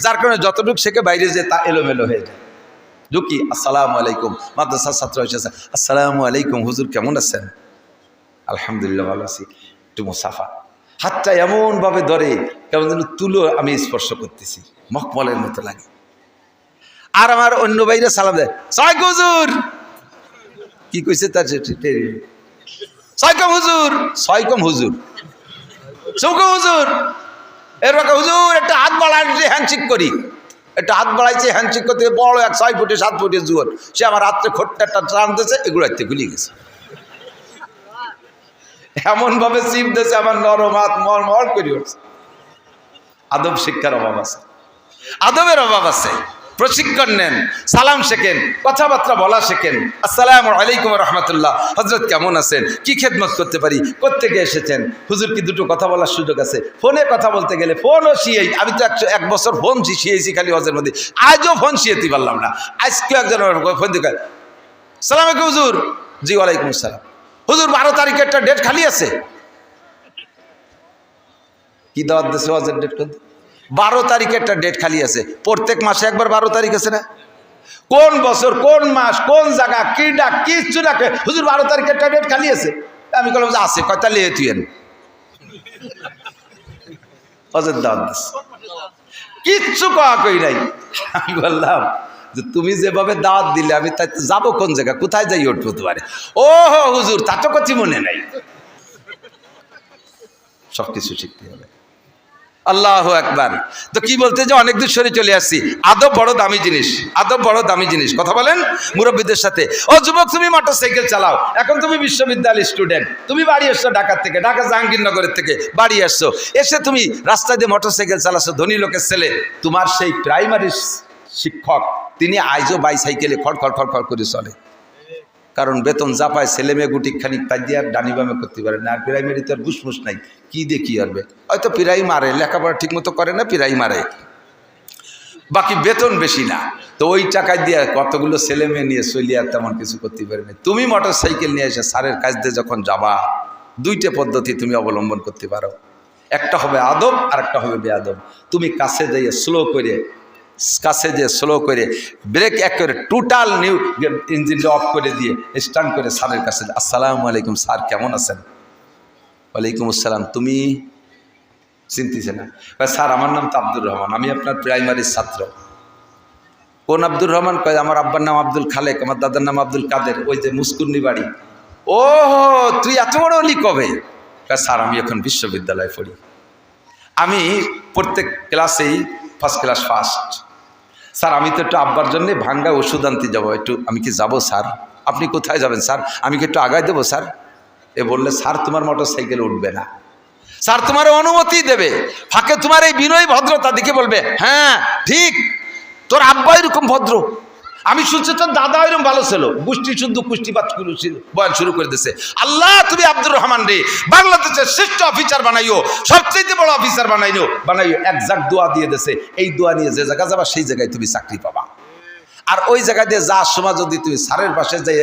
যার কারণে যতটুকু শেখে বাইরে যে তা এলোমেলো হয়ে যায়। ঢুকি আসসালামু আলাইকুম। মাদ্রাসার ছাত্র এসেছে আসসালামু আলাইকুম। হুজুর কেমন আছেন? আলহামদুলিল্লাহ ভালো আছি। একটু মুসাফা। হাতটা এমনভাবে ধরে, কেমন যেন তুলো আমি স্পর্শ করতেছি। মকমলের মতো লাগে। আর আমার অন্য বাইরে সালাম দেয়। সাইক হুজুর। কি কইছে তার ছয়কম হুজুর। ছয়কম হুজুর। চৌকম হুজুর। এরকম হুজুর একটা হাত বাড়াই হ্যান্ডশেক করি। একটা হাত বাড়াইছে হ্যান্ডশেক করতে বড় এক ছয় ফুটে, সাত ফুটে জুয়ার। সে আমার রাত্রে খোট্টা একটা টান দিয়েছে, এগুলো হাতে খুলে গেছে। এমনভাবে চিপ দিয়েছে, আমার নরম হাত মর করে উঠছে। আদব শিক্ষার অভাব আছে। আদবের অভাব আছে। প্রশিক্ষণ নেন, সালাম শেখেন, কথাবার্তা বলা শেখেন। আসসালামু আলাইকুম রহমতুল্লাহ। হজরত কেমন আছেন? কি খেদমত করতে পারি? কোথেকে এসেছেন? হুজুর কি দুটো কথা বলার সুযোগ আছে? ফোনে কথা বলতে গেলে ফোনও শিয়েই, আমি তো একশো এক বছর ফোন শিয়েছি খালি হজের মধ্যে। আজও ফোন শিয়েতে পারলাম না। আজকে একজন ফোন দিকে সালাম আলাইকুম হুজুর। জি, ওয়ালাইকুম আসসালাম। হুজুর, বারো তারিখে একটা ডেট খালি আছে? কি দাওয়াত দেশে হজের ডেট করতে বারো তারিখে একটা ডেট খালি আছে। প্রত্যেক মাসে একবার বারো তারিখ আছে না? কোন বছর, কোন মাস, কোন জায়গা, কি ডাক কিচ্ছু ডাকে, হুজুর, বারো তারিখে একটা ডেট খালি আছে। আমি বললাম যে আছে কয়টা লিয়ে দাওয়াত দিস। কিচ্ছু কয়া কই নাই। আমি বললাম যে, তুমি যেভাবে দাওয়াত দিলে, আমি তাই যাব কোন জায়গা, কোথায় যাই উঠবো তোমারে ও হুজুর, তা তো কথা মনে নাই। সব কিছু শিখতে হবে আল্লাহ একবার তো কি বলতে যে অনেক দূর সরে চলে আসছি। আদব বড় দামি জিনিস, আদব বড় দামি জিনিস। কথা বলেন মুরব্বীদের সাথে, ও যুবক, তুমি মোটর সাইকেল চালাও। এখন তুমি বিশ্ববিদ্যালয় স্টুডেন্ট তুমি বাড়ি এসছো ঢাকার থেকে, ঢাকা জাহাঙ্গীরনগরের থেকে বাড়ি আসছো। এসে তুমি রাস্তায় দিয়ে মোটর সাইকেল চালাচ্ছ, ধনী লোকের ছেলে। তোমার সেই প্রাইমারি শিক্ষক, তিনি আইজও বাইসাইকেলে খড় খড় খড় খড় করে চলে। কারণ বেতন যা পায়, ছেলে মেয়ে গুটি খানিক দিয়ে আর ডানি বামে করতে পারে না। আর প্রাইমারিতে আর বুসমুস নাই, কি কি আরবে হয়তো পিরাই মারে, লেখাপড়া ঠিক মতো করে না পিরাই মারে। বাকি বেতন বেশি না। তো ওই টাকায় দিয়ে কতগুলো ছেলে মেয়ে নিয়ে চলিয়ে আর তেমন কিছু করতে পারবে তুমি মোটর সাইকেল নিয়ে এসে সারের কাজ দিয়ে যখন যাবা, দুইটা পদ্ধতি তুমি অবলম্বন করতে পারো। একটা হবে আদব আর একটা হবে বেআদব। তুমি কাছে যাইয়ে স্লো করে কাছে যে স্লো করে ব্রেক এক করে টোটাল নিউ ইঞ্জিনটা অফ করে দিয়ে স্টার্ট করে স্যারের কাছে আসসালামু আলাইকুম স্যার, কেমন আছেন? ওয়ালাইকুম আসসালাম, তুমি চিনতেছে না? স্যার, আমার নাম তো আব্দুর রহমান, আমি আপনার প্রাইমারির ছাত্র। কোন আব্দুর রহমান? কয়, আমার আব্বার নাম আব্দুল খালেক, আমার দাদার নাম আব্দুল কাদের, ওই যে মুস্কুন্নি বাড়ি। ও তুই এত বড় অলি কবে? স্যার, আমি এখন বিশ্ববিদ্যালয়ে পড়ি। আমি প্রত্যেক ক্লাসেই ফার্স্ট ক্লাস ফার্স্ট স্যার, আমি তো একটু আব্বার জন্যে ভাঙ্গা ওষুধ আনতে যাব। একটু আমি কি যাব, স্যার? আপনি কোথায় যাবেন, স্যার? আমি কি একটু আগাই দেবো, স্যার? এ বললে, স্যার, তোমার মোটর সাইকেল উঠবে না। স্যার, তোমার অনুমতি দেবে। ফাঁকে তোমার এই বিনয় ভদ্রতা দেখে বলবে হ্যাঁ ঠিক, তোর আব্বা এরকম ভদ্র। আমি শুনছি তোর দাদা এরকম ভালো ছিল। গোষ্ঠী শুদ্ধ কুষ্টিপাত বয়ান শুরু করে দিছে। আল্লাহ, তুমি আব্দুর রহমান রে বাংলাদেশের শ্রেষ্ঠ অফিসার বানাইও সবচেয়ে বড় অফিসার বানাইও বানাইও, একজাক দোয়া দিয়ে দেছে। এই দোয়া নিয়ে যে জায়গা যাবা, সেই জায়গায় তুমি চাকরি পাবা। আর ওই জায়গা দিয়ে যাওয়ার সময় যদি তুমি সারের পাশে যাই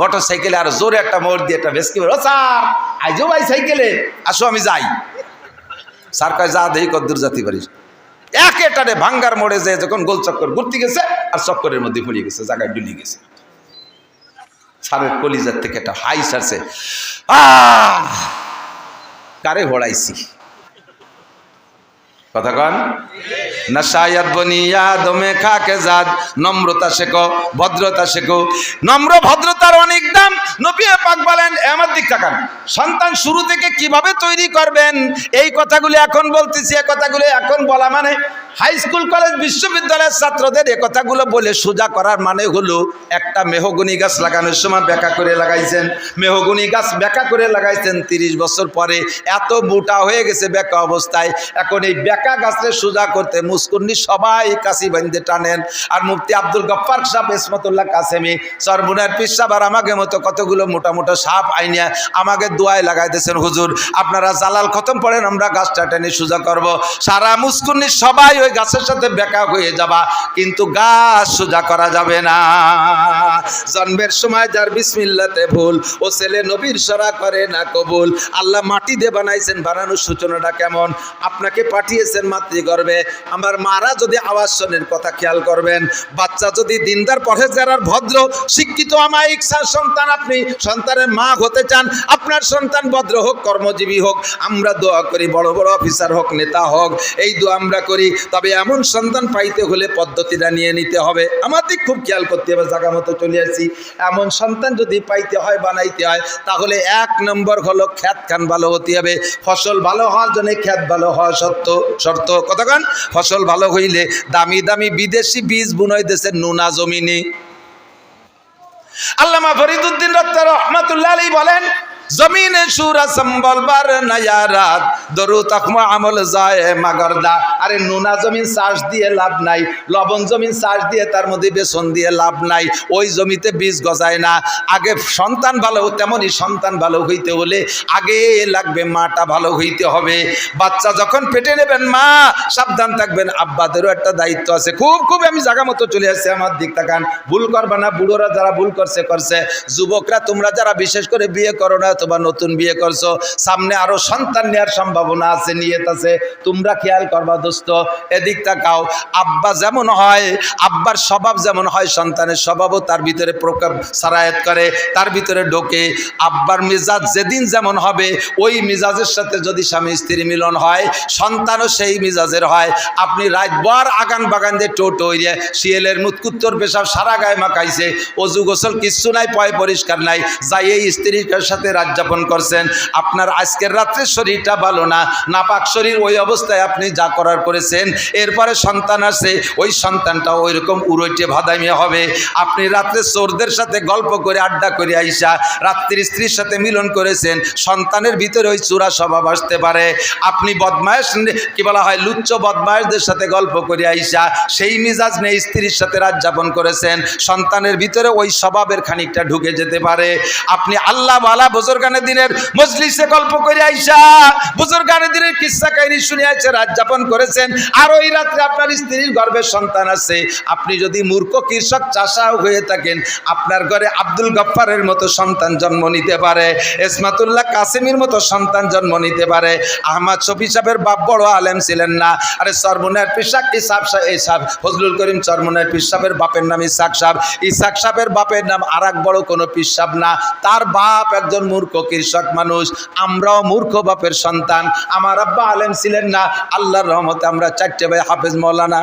মোটর সাইকেলে আর জোরে একটা মোড় দিয়ে একটা ভেসকি ও স্যার আইজো ভাই সাইকেলে আসো আমি যাই। স্যার কয়, যা দেই কদ্দূর জাতি পারিস এক এটারে ভাঙ্গার মোড়ে যে যখন গোল চক্কর ঘুরতে গেছে আর চক্করের মধ্যে ফুলিয়ে গেছে, জায়গায় ডুলি গেছে। সারের কলিজার থেকে একটা হাই সারছে। আহ! কারে হোড়াইছি? কথা কন? নশায়াত বনিয়া দমে খাকে জাদ নম্রতা শেখো, ভদ্রতা শেখো। নম্র ভদ্রতার অনেক দাম পাক বলেন সন্তান শুরু থেকে কীভাবে তৈরি করবেন? এই কথাগুলি এখন বলতেছি, এই কথাগুলি এখন বলা মানে হাই স্কুল কলেজ বিশ্ববিদ্যালয়ের ছাত্রদের এ কথাগুলো বলে সোজা করার মানে হলো একটা মেহগুনি গাছ লাগানোর সময় বেকা করে লাগাইছেন। মেহগুনি গাছ বেকা করে লাগাইছেন তিরিশ বছর পরে। এত মোটা হয়ে গেছে বেকা অবস্থায়। এখন এই বেকা গাছরে সোজা করতে মুসকুন্নি সবাই কাশি বান্ধে টানেন। আর মুফতি আব্দুল গফ্ফার সাহেব ইসমতুল্লাহ কাসেমি, সরবুনার পিসাব আর আমাকে মতো কতগুলো মোটা মোটা সাপ আইনিয়া আমাকে দোয়ায় দিয়েছেন হুজুর। আপনারা জালাল খতম পড়েন, আমরা গাছটা টেনে সোজা করব। সারা মুসকুন্নি সবাই ওই গাছের সাথে বেকা হয়ে যাবা, কিন্তু গাছ সোজা করা যাবে না। জন্মের সময় যার বিসমিল্লাতে ভুল, ও ছেলে নবীর সরা করে না কবুল। আল্লাহ মাটি দিয়ে বানাইছেন, বানানোর সূচনাটা কেমন? আপনাকে পাঠিয়েছেন মাতৃগর্ভে। আমার মারা যদি আওয়াজ শোনেন, কথা খেয়াল করবেন। বাচ্চা যদি দিনদার পরেজগার আর ভদ্র, শিক্ষিত আমায়িক সা- সন্তান আপনি, সন্তানের মা হতে চান, আপনার সন্তান ভদ্র হোক, কর্মজীবী হোক, আমরা দোয়া করি, বড় বড় অফিসার হোক, নেতা হোক, এই দোয়া আমরা করি। তবে এমন সন্তান পাইতে হলে পদ্ধতিটা নিয়ে নিতে হবে। আমাদের খুব খেয়াল করতে হবে জায়গা মতো চলে আসি। এমন সন্তান যদি পাইতে হয়, বানাইতে হয়, তাহলে এক নম্বর হলো খ্যাত খান ভালো হতে হবে। ফসল ভালো হওয়ার জন্য খ্যাত ভালো হওয়া সত্য শর্ত। কতক্ষণ ফসল ভালো হইলে দামি দামি বিদেশি বীজ বুনয় দেশের নুনা জমিনে। আল্লামা ফরিদুদ্দিন রত্ত রহমাতুল্লাহ আলী বলেন জমিনে সুরা সম্বল বার নয়া রাত। দরু তকমা আমল যায় মাগরদা আরে নোনা জমিন চাষ দিয়ে লাভ নাই, লবণ জমিন চাষ দিয়ে তার মধ্যে বেসন দিয়ে লাভ নাই, ওই জমিতে বীজ গজায় না। আগে সন্তান ভালো তেমনই সন্তান ভালো হইতে হলে আগে লাগবে মাটা ভালো হইতে হবে। বাচ্চা যখন পেটে নেবেন মা, সাবধান থাকবেন। আব্বাদেরও একটা দায়িত্ব আছে। খুব খুব আমি জায়গা মতো চলে আসছে, আমার দিক তাকান। ভুল করবা না, বুড়োরা যারা ভুল করছে করছে। যুবকরা, তোমরা যারা বিশেষ করে বিয়ে করো না অথবা নতুন বিয়ে করছ, সামনে আরও সন্তান নেওয়ার সম্ভাবনা আছে, নিয়ত আছে। তোমরা খেয়াল করবা দোস্ত, এদিক তাকাও। আব্বা যেমন হয়, আব্বার স্বভাব যেমন হয়, সন্তানের স্বভাবও তার ভিতরে প্রকার সারায়াত করে, তার ভিতরে ঢোকে। আব্বার মেজাজ যেদিন যেমন হবে, ওই মিজাজের সাথে যদি স্বামী স্ত্রী মিলন হয়, সন্তানও সেই মিজাজের হয়। আপনি রাতবার আগান বাগান দিয়ে টোট হইয়ে শিয়েলের মুতকুত্তর পেশাব সারা গায়ে মাখাইছে, অজু গোসল কিচ্ছু নাই, পয় পরিষ্কার নাই যাই এই স্ত্রীর সাথে রাত যাপন করছেন। আপনার আজকের রাত্রে শরীরটা ভালো না, নাপাক শরীর ওই অবস্থায় আপনি যা করার করেছেন, এরপরে সন্তান আছে ওই সন্তানটা ওই রকম উড়ৈটে ভাদামিয়া হবে। আপনি রাত্রে চোরদের সাথে গল্প করে আড্ডা করে আইসা, রাত্রির স্ত্রীর সাথে মিলন করেছেন, সন্তানের ভিতরে ওই চূড়া স্বভাব আসতে পারে। আপনি বদমায়েশ কি বলা হয়, লুচ্চ বদমায়েশদের সাথে গল্প করে আইসা, সেই মিজাজ নেই স্ত্রীর সাথে রাত যাপন করেছেন। সন্তানের ভিতরে ওই স্বভাবের খানিকটা ঢুকে যেতে পারে। আপনি আল্লাহ বালা বুজুর্গানে দিনের মজলিসে গল্প করে আইসা বুজুর্গানে দিনের কিস্সা কাহিনী শুনে আইসা, রাত যাপন করেছেন। আর ওই রাত্রে আপনার স্ত্রীর গর্ভের সন্তান আছে। আপনি যদি মূর্খ কৃষক চাষা হয়ে থাকেন, আপনার ঘরে আব্দুল গফ্ফারের মতো সন্তান জন্ম নিতে পারে এসমাতুল্লাহ কাসিমের মতো সন্তান জন্ম নিতে পারে। আহমদ শফি সাহেবের বাপ বড় আলেম ছিলেন না। আরে সরমুনার পিসাক ইসাব সাহেব ইসাব ফজলুল করিম চরমুনার পিসাবের বাপের নাম ইসাক সাহেব। ইসাক সাহেবের বাপের নাম আর বড় কোনো পিসাব না। তার বাপ একজন মূর্খ কৃষক মানুষ। আমরাও মূর্খ বাপের সন্তান। আমার আব্বা আলেম ছিলেন না। আল্লাহর রহমতে আমরা চারটে ভাই হাফেজ মৌলানা।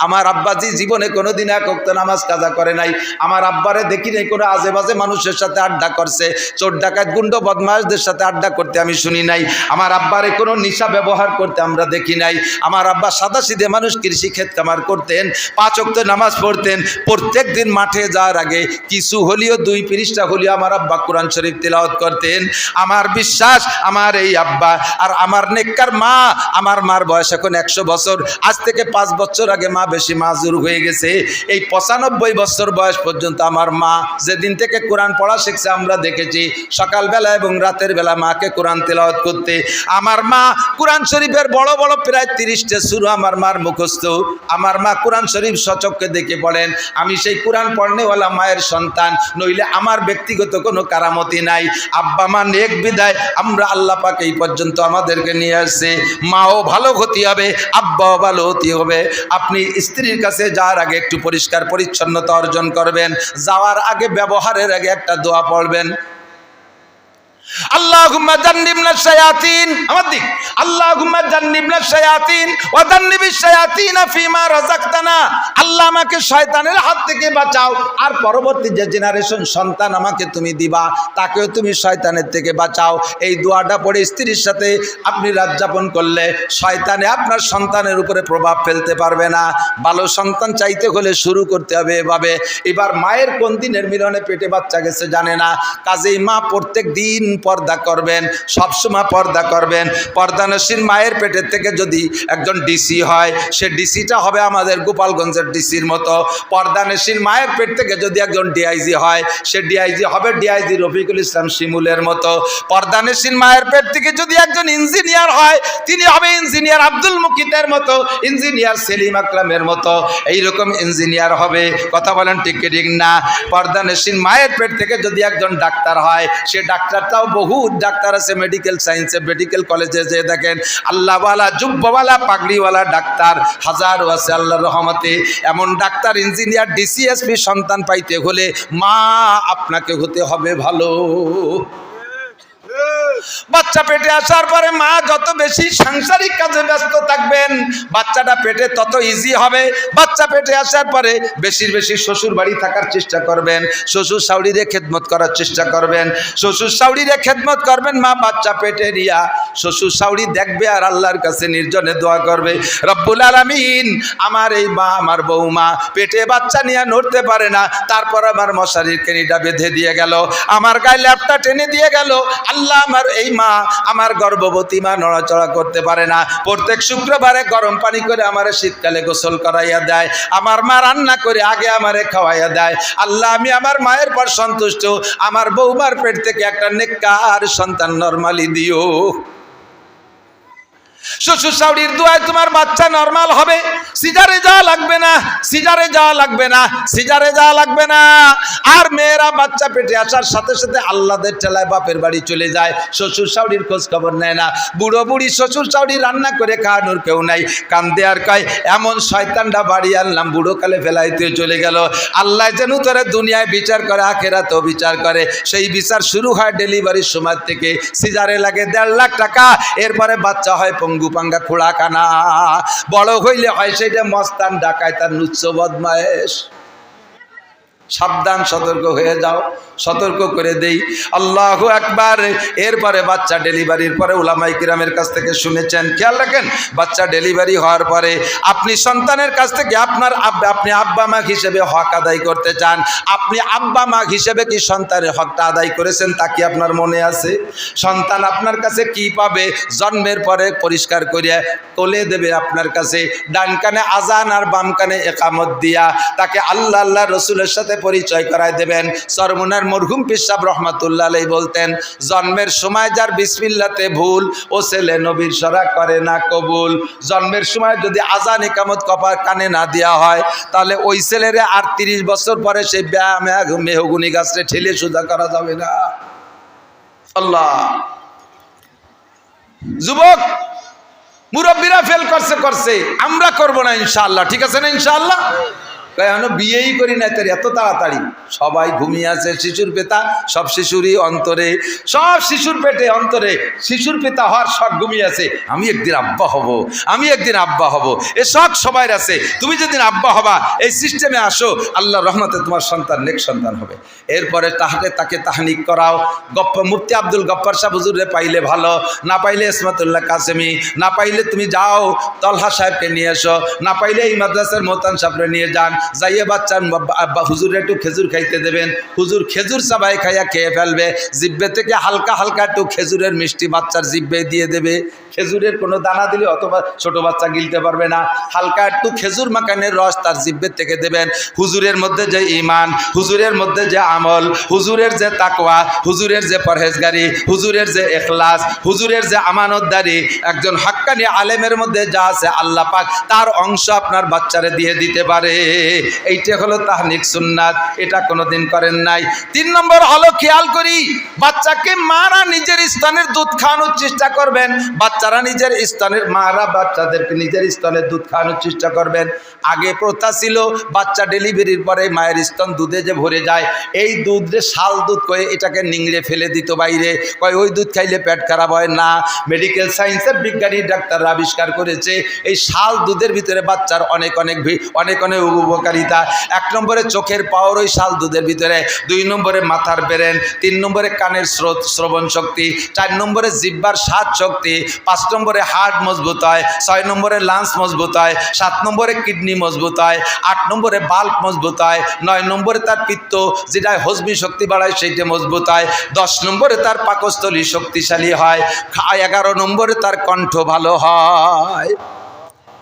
আমার আব্বাজি জীবনে কোনোদিন এক অক্ত নামাজ কাজা করে নাই। আমার আব্বারে দেখি নাই, কোনো আজে বাজে মানুষের সাথে আড্ডা করছে। চোর ডাকাত, গুন্ড, বদমাশদের সাথে আড্ডা করতে আমি শুনি নাই। আমার আব্বারে কোনো নিশা ব্যবহার করতে আমরা দেখি নাই। আমার আব্বা সাদা সিধে মানুষ কৃষি ক্ষেত কামার করতেন, পাঁচ অক্ত নামাজ পড়তেন। প্রত্যেক দিন মাঠে যাওয়ার আগে কিছু হলিও, দুই পৃষ্ঠা হলিও আমার আব্বা কোরআন শরীফ তেলাওয়াত করতেন। আমার বিশ্বাস, আমার এই আব্বা আর আমার নেককার মা, আমার মার বয়স এখন একশো বছর। আজ থেকে পাঁচ বছর আগে মা বেশি মাজুর হয়ে গেছে। এই পঁচানব্বই বছর বয়স পর্যন্ত আমার মা যেদিন থেকে কোরআন পড়া শিখছে, আমরা দেখেছি সকালবেলা এবং রাতের বেলা মাকে কোরআন তেলাওয়াত করতে। আমার মা কোরআন শরীফের বড় বড় প্রায় তিরিশটা শুরু আমার মার মুখস্থ। আমার মা কোরআন শরীফ সচককে দেখে পড়েন আমি সেই কোরআন পড়নেওয়ালা মায়ের সন্তান, নইলে আমার ব্যক্তিগত কোনো কারামতি নাই। আব্বা মা নেক বিদায়, আমরা আল্লাহ পাক এই পর্যন্ত আমাদেরকে নিয়ে আসছে। মাও ভালো হতে হবে, আব্বাও ভালো হতে হবে। আপনি স্ত্রীর কাছে যাওয়ার আগে একটু পরিষ্কার পরিচ্ছন্নতা অর্জন করবেন, যাওয়ার আগে ব্যবহারের আগে একটা দোয়া পড়বেন। আল্লাহুম্মা জান্নিবনা শায়াতিন। আমার দিক। আল্লাহুম্মা জান্নিবনা শায়াতিন। ওয়া জান্নিবিশ শায়াতিনা ফিমা রাযাকতানা। আল্লাহ আমাকে শয়তানের হাত থেকে বাঁচাও। আর পরবর্তী যে জেনারেশন সন্তান আমাকে তুমি দিবা, তাকেও তুমি শয়তানের থেকে বাঁচাও। এই পড়ে স্ত্রীর সাথে আপনি রাত যাপন করলে শয়তানে আপনার সন্তানের উপরে প্রভাব ফেলতে পারবে না। ভালো সন্তান চাইতে হলে শুরু করতে হবে এভাবে। এবার মায়ের কোন দিনের মিলনে পেটে বাচ্চা গেছে জানে না। কাজেই মা প্রত্যেক দিন পর্দা করবেন, সবসময় পর্দা করবেন। পর্দানসীন মায়ের পেটের থেকে যদি একজন ডিসি হয়, সে ডিসিটা হবে আমাদের গোপালগঞ্জের ডিসির মতো। পর্দানসীন মায়ের পেট থেকে যদি একজন ডিআইজি হয়, সে ডিআইজি হবে ডিআইজি রফিকুল ইসলাম শিমুলের মতো। পর্দানসীন মায়ের পেট থেকে যদি একজন ইঞ্জিনিয়ার হয়, তিনি হবে ইঞ্জিনিয়ার আব্দুল মুকিতের মতো, ইঞ্জিনিয়ার সেলিম আকরামের মতো। এইরকম ইঞ্জিনিয়ার হবে, কথা বলেন ঠিক ঠিক না? পর্দানসীন মায়ের পেট থেকে যদি একজন ডাক্তার হয়, সে ডাক্তারটাও বহু ডাক্তার আছে মেডিকেল সায়েন্সে মেডিকেল কলেজে যে দেখেন আল্লাহওয়ালা যুব্বওয়ালা পাগড়িওয়ালা ডাক্তার হাজারও আছে আল্লাহর রহমতে। এমন ডাক্তার ইঞ্জিনিয়ার ডিসিএসপি সন্তান পাইতে হলে মা আপনাকে হতে হবে ভালো। বাচ্চা পেটে আসার পরে মা যত বেশি সাংসারিক কাজে ব্যস্ত থাকবেন, বাচ্চাটা পেটে তত ইজি হবে। বাচ্চা পেটে আসার পরে বেশির বেশি শ্বশুর বাড়ি থাকার চেষ্টা করবেন, শ্বশুর শাউরিরে খেদমত করার চেষ্টা করবেন, শ্বশুর শাউরিরে খেদমত করবেন, মা বাচ্চা পেটে রিয়া শ্বশুর শাউরি দেখবে আর আল্লাহর কাছে নির্জনে দোয়া করবে। রব্বুল আলামিন, আমার এই মা, আমার বৌমা পেটে বাচ্চা নিয়ে নড়তে পারে না, তারপর আমার মশারির কেনিটা বেঁধে দিয়ে গেল। আমার গায়ে ল্যাপটা টেনে দিয়ে গেল। আল্লাহ আমার এই মা আমার গর্ভবতী মা নড়াচড়া করতে পারে না। প্রত্যেক শুক্রবারে গরম পানি করে আমার শীতকালে গোসল করাইয়া দেয়। আমার মা রান্না করে আগে আমারে খাওয়াইয়া দেয়। আল্লাহ, আমি আমার মায়ের পর সন্তুষ্ট। আমার বৌমার পেট থেকে একটা নেককার সন্তান নর্মালি দিও। শ্বশুর শাউরির দোয়ায় তোমার বাচ্চা নর্মাল হবে। সিজারে যাওয়া লাগবে না, সিজারে যাওয়া লাগবে না, সিজারে যাওয়া লাগবে না। আর মেয়েরা বাচ্চা পেটে আসার সাথে সাথে আল্লাদের ঠেলায় বাপের বাড়ি চলে যায় শ্বশুর শাউরির খোঁজ খবর নেয় না। বুড়ো বুড়ি শ্বশুর শাউরি রান্না করে খাওয়ানোর কেউ নাই, কান্দে আর কয়, এমন শয়তানটা বাড়ি আনলাম, বুড়ো কালে ফেলাইতে চলে গেল। আল্লাহ যেন তোরা দুনিয়ায় বিচার করে, আখেরাতেও বিচার করে। সেই বিচার শুরু হয় ডেলিভারির সময় থেকে। সিজারে লাগে দেড় লাখ টাকা, এরপরে বাচ্চা হয় পঙ্গু পাঙ্গা খোড়া কানা। বড় হইলে হয় সেটা মস্তান ডাকায় তার নুচ্ছ বদমায়েশ। সাবধান, সতর্ক হয়ে যাও, সতর্ক করে দেই। আল্লাহ একবার এরপরে বাচ্চা ডেলিভারির পরে উলামাই কিরামের কাছ থেকে শুনেছেন, খেয়াল রাখেন, বাচ্চা ডেলিভারি হওয়ার পরে আপনি সন্তানের কাছ থেকে আপনার আপনি আব্বা, মা হিসেবে হক আদায় করতে চান। আপনি আব্বা, মা হিসেবে কি সন্তানের হকটা আদায় করেছেন তা কি আপনার মনে আছে? সন্তান আপনার কাছে কি পাবে? জন্মের পরে পরিষ্কার করিয়া কোলে দেবে আপনার কাছে। ডান কানে আজান আর বাম কানে একামত দিয়া তাকে আল্লাহ আল্লাহ, রসুলের সাথে পরিচয় করায় দেবেন। সরমুনার মরহুম পিসাব রহমাতুল্লাহ আলাই বলতেন, জন্মের সময় যার বিসমিল্লাতে ভুল, ও ছেলে নবীর সরা করে না কবুল। জন্মের সময় যদি আজান একামত কপার কানে না দেওয়া হয়, তাহলে ওই ছেলেরে আর তিরিশ বছর পরে সেই মেহগুনি গাছটা ঠেলে সোজা করা যাবে না। আল্লাহ। যুবক, মুরব্বীরা ফেল করছে করছে। আমরা করব না ইনশাআল্লাহ। ঠিক আছে না ইনশাআল্লাহ? এখনও বিয়েই করি না তার, এত তাড়াতাড়ি। সবাই ঘুমিয়ে আছে, শিশুর পেতা সব শিশুরই অন্তরে, সব শিশুর পেটে অন্তরে, শিশুর পেতা হওয়ার শখ ঘুমিয়ে আছে। আমি একদিন আব্বা হব, আমি একদিন আব্বা হব। এ শখ সবাই আছে। তুমি যেদিন আব্বা হবা, এই সিস্টেমে আসো আল্লাহ রহমতে তোমার সন্তান নেক সন্তান হবে। এরপরে তাহাকে, তাকে তাহানিক করাও। গপ্প মুফতি আব্দুল গপ্পর সাহেব হুজুরে, পাইলে ভালো, না পাইলে ইসমাতুল্লাহ কাসেমি, না পাইলে তুমি যাও, তলহা সাহেবকে নিয়ে এসো, না পাইলে এই মাদ্রাসার মোতান সাহেবরে নিয়ে যান। যাইয়ে বাচ্চার হুজুরে একটু খেজুর খাইতে দেবেন। হুজুর খেজুর চাবাই খাইয়া খেয়ে ফেলবে। জিব্বে থেকে হালকা হালকা একটু খেজুরের মিষ্টি বাচ্চার জিব্বে দিয়ে দেবে। খেজুরের কোনো দানা দিলে অথবা ছোট বাচ্চা গিলতে পারবে না। হালকা একটু খেজুর মাখানের রস তার জিব্বের থেকে দেবেন। হুজুরের মধ্যে যে ইমান হুজুরের মধ্যে যে আমল, হুজুরের যে তাকওয়া, হুজুরের যে পরহেজগারি, হুজুরের যে এখলাস, হুজুরের যে আমানতদারি, একজন হাক্কানি আলেমের মধ্যে যা আছে আল্লাহ পাক তার অংশ আপনার বাচ্চারে দিয়ে দিতে পারে। এইটা হলো তাহনিক সুন্নাত, এটা কোনোদিন করেন নাই। তিন নম্বর হলো খেয়াল করি, বাচ্চাকে মারা নিজের স্তনের দুধ খাওয়ানোর চেষ্টা করবেন। বাচ্চারা নিজের স্তনের, মারা বাচ্চাদেরকে নিজের স্তনের দুধ খাওয়ানোর চেষ্টা করবেন। আগে প্রথা ছিল, বাচ্চা ডেলিভারির পরে মায়ের স্তন দুধে যে ভরে যায়, এই দুধ শাল দুধ কয়ে এটাকে নিংড়ে ফেলে দিত বাইরে। কয়, ওই দুধ খাইলে পেট খারাপ হয় না। মেডিকেল সায়েন্সের বিজ্ঞানী ডাক্তাররা আবিষ্কার করেছে, এই শাল দুধের ভিতরে বাচ্চার অনেক অনেক অনেক অনেক উপকারিতা এক নম্বরে চোখের পাওয়ার ওই শাল দুধের ভিতরে, দুই নম্বরে মাথার ব্রেন, তিন নম্বরে কানের স্রোত, শ্রবণ শক্তি, চার নম্বরে জিব্বার স্বাদ শক্তি, পাঁচ নম্বরে হার্ট মজবুত হয়, ছয় নম্বরে লাংস মজবুত হয়, সাত নম্বরে কিডনি মজবুত হয়, আট নম্বরে বাল্ব মজবুত হয়, নয় নম্বরে তার পিত্ত যেটা হজমি শক্তি বাড়ায় সেইটা মজবুত হয়, দশ নম্বরে তার পাকস্থলী শক্তিশালী হয়, এগারো নম্বরে তার কণ্ঠ ভালো হয়।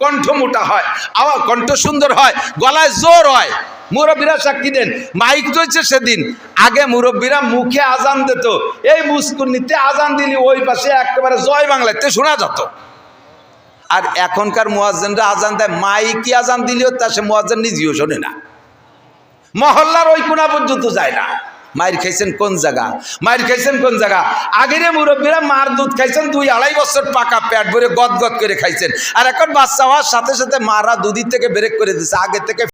কণ্ঠ মোটা হয় আবার কণ্ঠ সুন্দর হয়, গলায় জোর হয়। মুরব্বীরা সাক্ষী দেন, মাইক রয়েছে সেদিন। আগে মুরব্বীরা মুখে আজান দিত, এই মুস্কুনিতে আজান দিলি, ওই পাশে একেবারে জয় বাংলাতে শোনা যেত। আর এখনকার মোয়াজ্জেনরা আজান দেয় মাইকি আজান দিলেও তা সে মোয়াজ্জেন নিজেও শোনে না। মহল্লার ওই কোনা পর্যন্ত যায় না। মায়ের খাইছেন কোন জায়গা? মায়ের খাইছেন কোন জায়গা? আগেরে মুরব্বীরা মার দুধ খাইছেন, দুই আড়াই বছর পাকা প্যাট ভরে গদ গদ করে খাইছেন। আর এখন বাচ্চা হওয়ার সাথে সাথে মারা দুধের থেকে ব্রেক করে দিচ্ছে আগে থেকে